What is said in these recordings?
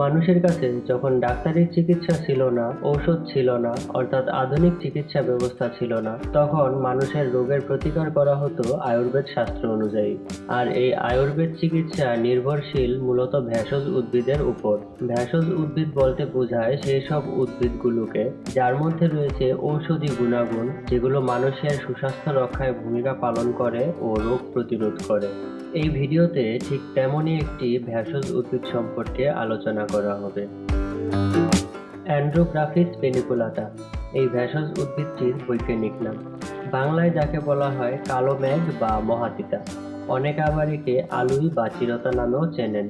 মানুষের কাছে যখন ডাক্তারি চিকিৎসা ছিল না, ঔষধ ছিল না, অর্থাৎ আধুনিক চিকিৎসা ব্যবস্থা ছিল না, তখন মানুষের রোগের প্রতিকার করা হতো আয়ুর্বেদ শাস্ত্র অনুযায়ী। আর এই আয়ুর্বেদ চিকিৎসা নির্ভরশীল মূলত ভেষজ উদ্ভিদের উপর। ভেষজ উদ্ভিদ বলতে বোঝায় সেই সব উদ্ভিদগুলোকে, যার মধ্যে রয়েছে ঔষধি গুণাগুণ, যেগুলো মানুষের সুস্বাস্থ্য রক্ষায় ভূমিকা পালন করে ও রোগ প্রতিরোধ করে। এই ভিডিওতে ঠিক তেমনই একটি ভেষজ উদ্ভিদ সম্পর্কে আলোচনা করা হবে। অ্যান্ড্রোগ্রাফিস পেনিকুলাটা এই ভেষজ উদ্ভিদটির বৈজ্ঞানিক নাম। বাংলায় যাকে বলা হয় কালো মেঘ বা মহাতিতা, অনেক আবার একে আলুই বা চিরতা নামেও চেনেন।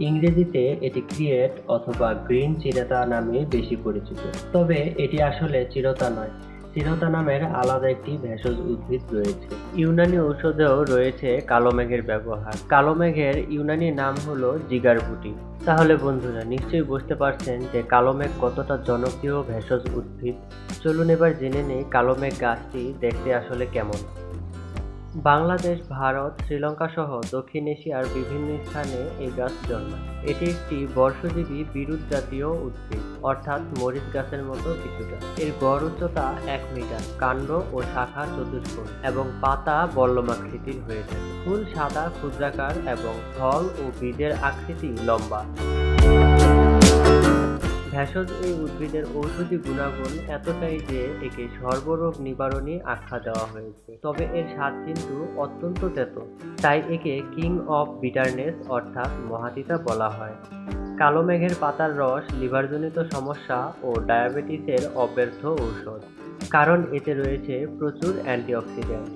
ইংরেজিতে এটি ক্রিয়েট অথবা গ্রিন চিরতা নামে বেশি পরিচিত। তবে এটি আসলে চিরতা নয় চিরতা নামের আলাদা একটি ভেষজ উদ্ভিদ রয়েছে। ইউনানি ঔষধেও রয়েছে কালো মেঘের ব্যবহার। কালো মেঘের ইউনানি নাম হলো জিগারপুটি তাহলে বন্ধুরা, নিশ্চয়ই বুঝতে পারছেন যে কালো মেঘ কতটা জনপ্রিয় ভেষজ উদ্ভিদ। চলুন এবার জেনে নেই কালো মেঘ গাছটি দেখতে আসলে কেমন। বাংলাদেশ, ভারত, শ্রীলঙ্কা সহ দক্ষিণ এশিয়ার বিভিন্ন স্থানে এই গাছ জন্মায়। এটি একটি বর্ষজীবী বিরুৎ জাতীয় উদ্ভিদ, অর্থাৎ মরিচ গাছের মতো কিছুটা। এর গড় উচ্চতা এক মিটার, কাণ্ড ও শাখা চতুষ্কোণ এবং পাতা বল্লমাকৃতির হয়ে থাকে। ফুল সাদা, ক্ষুদ্রাকার এবং ফল ও বীজের আকৃতি লম্বা। ভেষজ এই উদ্ভিদের ঔষধি গুণাগুণ এতটাই যে একে সর্বরোগ নিবারণী আখ্যা দেওয়া হয়েছে। তবে এর স্বাদ কিন্তু অত্যন্ত তেতো। তাই একে কিং অফ বিটারনেস অর্থাৎ মহাতিতা বলা হয়। কালো মেঘের পাতার রস, লিভারজনিত সমস্যা ও ডায়াবেটিসের অব্যর্থ ঔষধ। কারণ এতে রয়েছে প্রচুর অ্যান্টিঅক্সিডেন্ট।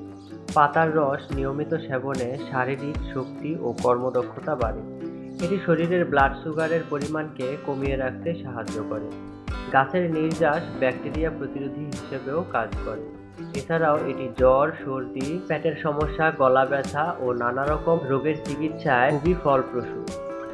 পাতার রস নিয়মিত সেবনে শারীরিক শক্তি ও কর্মদক্ষতা বাড়ে। এটি শরীরের ব্লাড সুগারের পরিমাণকে কমিয়ে রাখতে সাহায্য করে। গাছের নির্যাস ব্যাকটেরিয়া প্রতিরোধী হিসেবেও কাজ করে। এছাড়াও এটি জ্বর, সর্দি, পেটের সমস্যা, গলা ব্যথা ও নানা রকম রোগের চিকিৎসায় খুবই ফলপ্রসূ।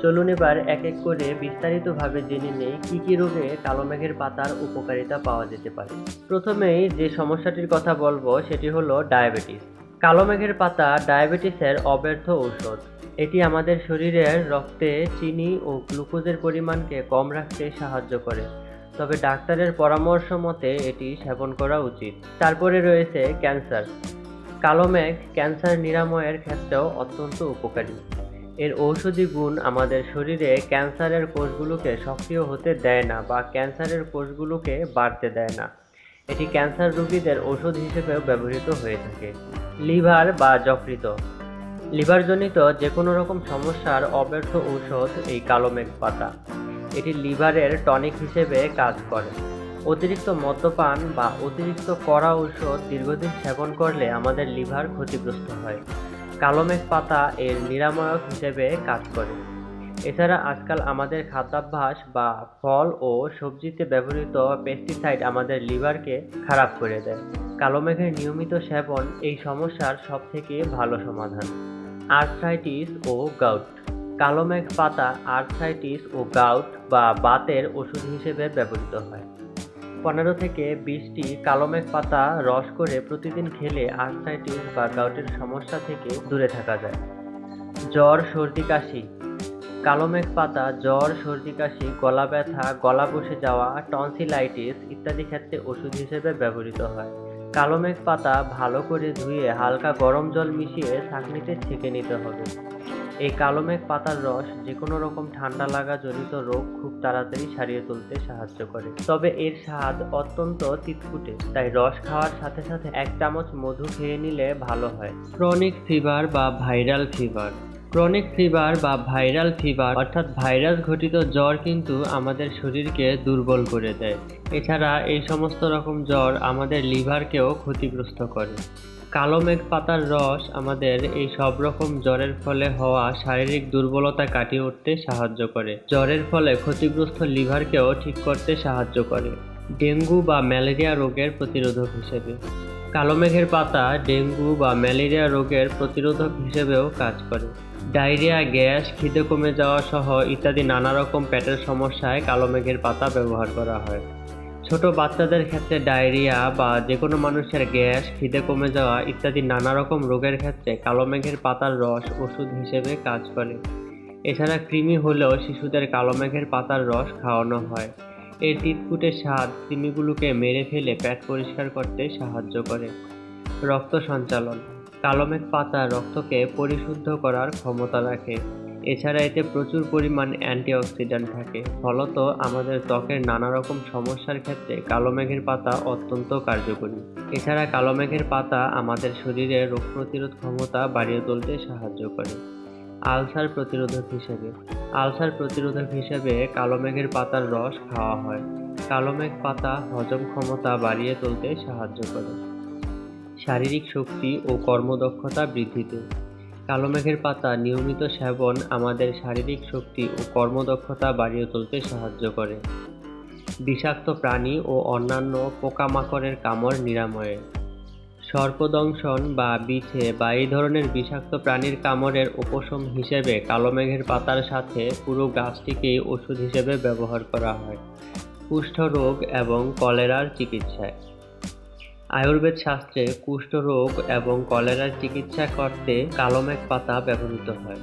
চলুন এবার এক এক করে বিস্তারিতভাবে জেনে নেই কী কী রোগে কালো মেঘের পাতার উপকারিতা পাওয়া যেতে পারে। প্রথমেই যে সমস্যাটির কথা বলব সেটি হলো ডায়াবেটিস। কালো মেঘের পাতা ডায়াবেটিসের অব্যর্থ ঔষধ। এটি আমাদের শরীরের রক্তে চিনি ও গ্লুকোজের পরিমাণকে কম রাখতে সাহায্য করে। তবে ডাক্তারের পরামর্শ মতে এটি সেবন করা উচিত। তারপরে রয়েছে ক্যান্সার। কালো মেঘ ক্যান্সার নিরাময়ের ক্ষেত্রেও অত্যন্ত উপকারী। এর ঔষধি গুণ আমাদের শরীরে ক্যান্সারের কোষগুলোকে সক্রিয় হতে দেয় না বা ক্যান্সারের কোষগুলোকে বাড়তে দেয় না। এটি ক্যান্সার রোগীদের ওষুধ হিসেবেও ব্যবহৃত হয়ে থাকে। লিভার বা যকৃত লিভারজনিত যে কোনো রকম সমস্যার অব্যর্থ ঔষধ এই কালো মেঘ পাতা এটি লিভারের টনিক হিসেবে কাজ করে। অতিরিক্ত মদ্যপান বা অতিরিক্ত কড়া ঔষধ দীর্ঘদিন সেবন করলে আমাদের লিভার ক্ষতিগ্রস্ত হয়। কালো মেঘ পাতা এর নিরাময়ক হিসেবে কাজ করে। এছাড়া আজকাল আমাদের খাদ্যাভ্যাস বা ফল ও সবজিতে ব্যবহৃত পেস্টিসাইড আমাদের লিভারকে খারাপ করে দেয়। কালো মেঘের নিয়মিত সেবন এই সমস্যার সবথেকে ভালো সমাধান। আর্থ্রাইটিস ও গাউট কালো মেঘ পাতা আর্থ্রাইটিস ও গাউট বা বাতের ওষুধ হিসেবে ব্যবহৃত হয়। পনেরো থেকে বিশটি কালো মেঘ পাতা রস করে প্রতিদিন খেলে আর্থ্রাইটিস বা গাউটের সমস্যা থেকে দূরে থাকা যায়। জ্বর, সর্দি, কাশি। কালো মেঘ পাতা জ্বর, সর্দি, কাশি, গলা ব্যথা, গলা বসে যাওয়া টনসিলাইটিস ইত্যাদি ক্ষেত্রে ওষুধ হিসেবে ব্যবহৃত হয়। কালো মেঘ পাতা ভালো করে ধুয়ে হালকা গরম জল মিশিয়ে ছাঁকনিতে ছেঁকে নিতে হবে। এই কালো মেঘ পাতার রস যে কোনো রকম ঠান্ডা লাগা জনিত রোগ খুব তাড়াতাড়ি সারিয়ে তুলতে সাহায্য করে। তবে এর স্বাদ অত্যন্ত তিতকুটে, তাই রস খাওয়ার সাথে সাথে এক চামচ মধু খেয়ে নিলে ভালো হয়। ক্রনিক ফিভার বা ভাইরাল ফিভার। ক্রনিক ফিভার বা ভাইরাল ফিভার, অর্থাৎ ভাইরাস ঘটিত জ্বর কিন্তু আমাদের শরীরকে দুর্বল করে দেয়। এছাড়া এই সমস্ত রকম জ্বর আমাদের লিভারকেও ক্ষতিগ্রস্ত করে। কালো মেঘ পাতার রস আমাদের এই সব রকম জ্বরের ফলে হওয়া শারীরিক দুর্বলতা কাটিয়ে উঠতে সাহায্য করে। জ্বরের ফলে ক্ষতিগ্রস্ত লিভারকেও ঠিক করতে সাহায্য করে। ডেঙ্গু বা ম্যালেরিয়া রোগের প্রতিরোধক হিসেবে। কালো মেঘের পাতা ডেঙ্গু বা ম্যালেরিয়া রোগের প্রতিরোধক হিসেবেও কাজ করে। ডায়রিয়া, গ্যাস, খিদে কমে যাওয়া সহ ইত্যাদি নানা রকম পেটের সমস্যায় কালো মেঘের পাতা ব্যবহার করা হয়। ছোট বাচ্চাদের ক্ষেত্রে ডায়রিয়া বা যে কোনো মানুষের গ্যাস, খিদে কমে যাওয়া ইত্যাদি নানা রকম রোগের ক্ষেত্রে কালো মেঘের পাতার রস ওষুধ হিসেবে কাজ করে। এছাড়া কৃমি হলেও শিশুদের কালো মেঘের পাতার রস খাওয়ানো হয়। এর তিতকুটে স্বাদ কৃমিগুলোকে মেরে ফেলে পেট পরিষ্কার করতে সাহায্য করে। রক্ত সঞ্চালন কালো মেঘ পাতা রক্তকে পরিশুদ্ধ করার ক্ষমতা রাখে। এছাড়া এতে প্রচুর পরিমাণ অ্যান্টিঅক্সিডেন্ট থাকে। ফলত আমাদের ত্বকের নানা রকম সমস্যার ক্ষেত্রে কালো মেঘের পাতা অত্যন্ত কার্যকরী। এছাড়া কালো মেঘের পাতা আমাদের শরীরে রোগ প্রতিরোধ ক্ষমতা বাড়িয়ে তুলতে সাহায্য করে। আলসার প্রতিরোধক হিসেবে। আলসার প্রতিরোধক হিসেবে কালো মেঘের পাতার রস খাওয়া হয়। কালো মেঘ পাতা হজম ক্ষমতা বাড়িয়ে তুলতে সাহায্য করে। শারীরিক শক্তি ও কর্মদক্ষতা বৃদ্ধিতে। কালো মেঘের পাতা নিয়মিত সেবন আমাদের শারীরিক শক্তি ও কর্মদক্ষতা বাড়িয়ে তুলতে সাহায্য করে। বিষাক্ত প্রাণী ও অন্যান্য পোকামাকড়ের কামড় নিরাময়ে। সর্পদংশন বা বিছে বা এই ধরনের বিষাক্ত প্রাণীর কামড়ের উপশম হিসেবে কালো মেঘের পাতার সাথে পুরো গাছটিকেই ওষুধ হিসেবে ব্যবহার করা হয়। কুষ্ঠরোগ এবং কলেরার চিকিৎসায়। আয়ুর্বেদ শাস্ত্রে কুষ্ঠরোগ এবং কলেরার চিকিৎসা করতে কালোমেঘ পাতা ব্যবহৃত হয়।